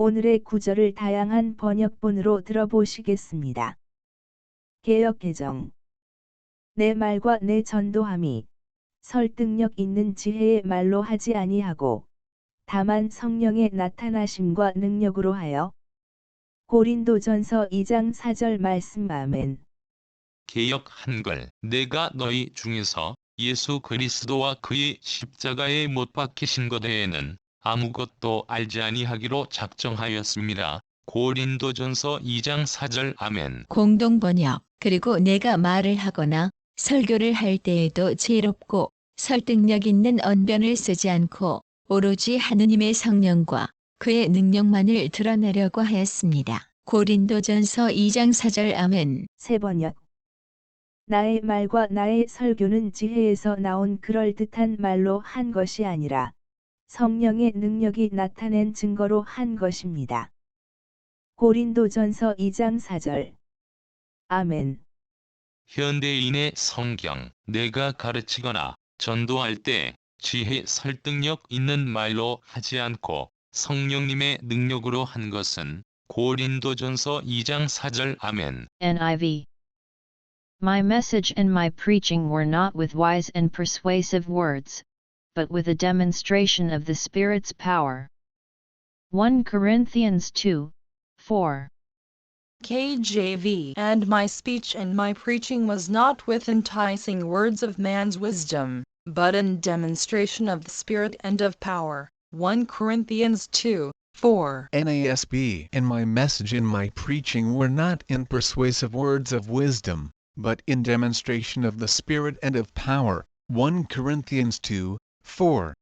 오늘의 구절을 다양한 번역본으로 들어보시겠습니다. 개역 개정 내 말과 내 전도함이 설득력 있는 지혜의 말로 하지 아니하고 다만 성령의 나타나심과 능력으로 하여 고린도전서 2장 4절 말씀 아멘. 개역 한글 내가 너희 중에서 예수 그리스도와 그의 십자가에 못 박히신 것 외에는 아무것도 알지 아니하기로 작정하였습니다. 고린도전서 2장 4절 아멘. 공동 번역, 그리고 내가 말을 하거나 설교를 할 때에도 지혜롭고 설득력 있는 언변을 쓰지 않고 오로지 하느님의 성령과 그의 능력만을 드러내려고 하였습니다. 고린도전서 2장 4절 아멘. 세 번역. 나의 말과 나의 설교는 지혜에서 나온 그럴듯한 말로 한 것이 아니라 성령의 능력이 나타낸 증거로 한 것입니다. 고린도전서 2장 4절. 아멘. 현대인의 성경 내가 가르치거나 전도할 때 지혜 설득력 있는 말로 하지 않고 성령님의 능력으로 한 것은 고린도전서 2장 4절 아멘. NIV. My message and my preaching were not with wise and persuasive words, but with a demonstration of the Spirit's power. 1 Corinthians 2 4. KJV. And my speech and my preaching was not with enticing words of man's wisdom, but in demonstration of the Spirit and of power. 1 Corinthians 2 4. NASB and my message and my preaching were not in persuasive words of wisdom, but in demonstration of the Spirit and of power. 1 Corinthians 2 four.